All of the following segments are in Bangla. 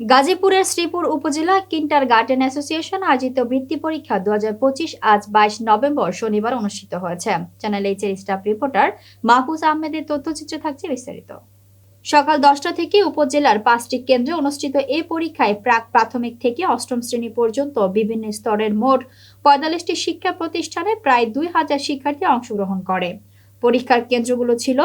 গাজীপুরের শ্রীপুর উপজেলা কিন্টার গার্ডেন অ্যাসোসিয়েশন আয়োজিত বৃত্তি পরীক্ষা দুহাজার পঁচিশ আজ বাইশ নভেম্বর শনিবার অনুষ্ঠিত হয়েছে। চ্যানেল এইচ এর স্টাফ রিপোর্টার মাহফুজ আহমেদের তথ্যচিত্র থাকছে বিস্তারিত। সকাল দশটা থেকে উপজেলার পাঁচটি কেন্দ্রে অনুষ্ঠিত এই পরীক্ষায় প্রাক প্রাথমিক থেকে অষ্টম শ্রেণি পর্যন্ত বিভিন্ন স্তরের মোট পঁয়তাল্লিশটি শিক্ষা প্রতিষ্ঠানে প্রায় দুই হাজার শিক্ষার্থী অংশগ্রহণ করে। পরীক্ষার কেন্দ্রগুলো ছিল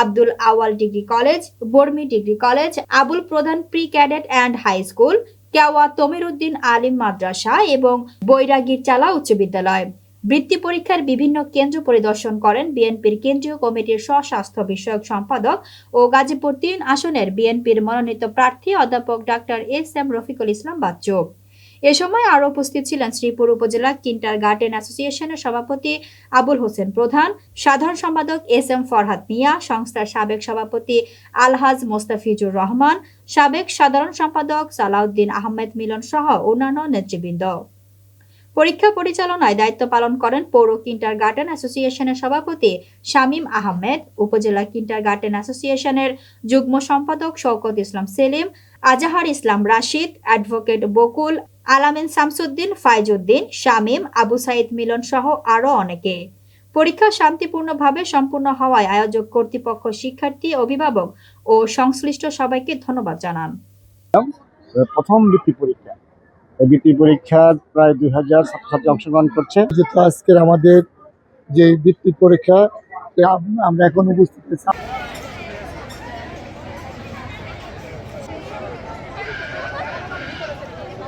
Abdul Awal degree college, Barmi degree college, Abul Pradhan pre cadet and high school, Kewa Tamiruddin আলিম মাদ্রাসা এবং বৈরাগীর চালা উচ্চ বিদ্যালয়। বৃত্তি পরীক্ষার বিভিন্ন কেন্দ্র পরিদর্শন করেন বিএনপির কেন্দ্রীয় কমিটির স্বস্বাস্থ্য বিষয়ক সম্পাদক ও গাজীপুর তিন আসনের বিএনপির মনোনীত প্রার্থী অধ্যাপক doctor S M Rafiqul Islam Bachchu. এ সময় আরও উপস্থিত ছিলেন শ্রীপুর উপজেলা কিন্টার গার্ডেন অ্যাসোসিয়েশনের সভাপতি আবুল হোসেন প্রধান, সাধারণ সম্পাদক এস এম ফরহাদ মিয়া, সংস্থার সাবেক সভাপতি আলহাজ মোস্তাফিজুর রহমান, সাবেক সাধারণ সম্পাদক সালাউদ্দিন আহমেদ মিলন সহ অন্যান্য নেতৃবৃন্দ। পরীক্ষা পরিচালনায় দায়িত্ব পালন করেন পৌর কিন্টার গার্ডেন অ্যাসোসিয়েশনের সভাপতি শামীম আহমেদ, উপজেলা কিন্টার গার্ডেন অ্যাসোসিয়েশনের যুগ্ম সম্পাদক শওকত ইসলাম সেলিম, আজাহার ইসলাম রাশিদ, অ্যাডভোকেট বকুল আলামিন শামসুদ্দিন ফাইজুদ্দিন শামীম আবু সাইদ মিলন সহ আরও অনেকে। পরীক্ষা শান্তিপূর্ণভাবে সম্পূর্ণ হওয়ায় আয়োজক কর্তৃপক্ষ শিক্ষার্থী অভিভাবক ও সংশ্লিষ্ট সবাইকে ধন্যবাদ জানান। প্রথম বৃত্তি পরীক্ষা। এই বৃত্তি পরীক্ষার প্রায় দুই হাজার ছাত্রছাত্রী অংশগ্রহণ করছে। যেহেতু আজকের আমাদের যে বৃত্তি পরীক্ষা তে আমরা এখন উপস্থিত আছি।